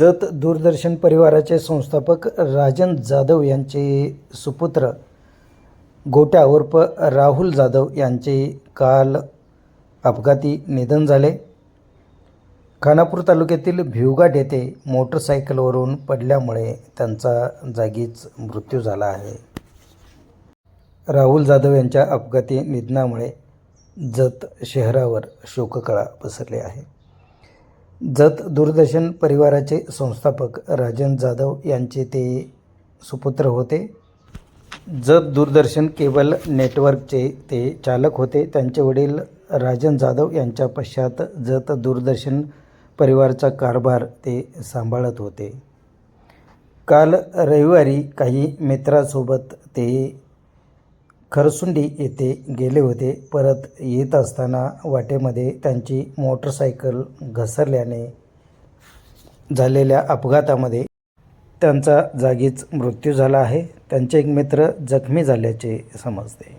जत दूरदर्शन परिवाराचे संस्थापक राजन जाधव यांचे सुपुत्र गोट्या उर्फ राहुल जाधव यांचे काल अपघाती निधन झाले. खानापूर तालुक्यातील भिवघाट येथे मोटरसायकलवरून पडल्यामुळे त्यांचा जागीच मृत्यू झाला आहे. राहुल जाधव यांच्या अपघाती निधनामुळे जत शहरावर शोककळा पसरली आहे. जत दूरदर्शन परिवाराचे संस्थापक राजन जाधव यांचे ते सुपुत्र होते. जत दूरदर्शन केबल नेटवर्कचे ते चालक होते. त्यांचे वडील राजन जाधव यांच्या पश्चात जत दूरदर्शन परिवारचा कारभार ते सांभाळत होते. काल रविवारी काही मित्रासोबत ते खरसुंडी येथे गेले होते. परत येत असताना वाटेमध्ये त्यांची मोटरसायकल घसरल्याने झालेल्या अपघातामध्ये त्यांचा जागीच मृत्यू झाला आहे. त्यांचे एक मित्र जखमी झाल्याचे समजते.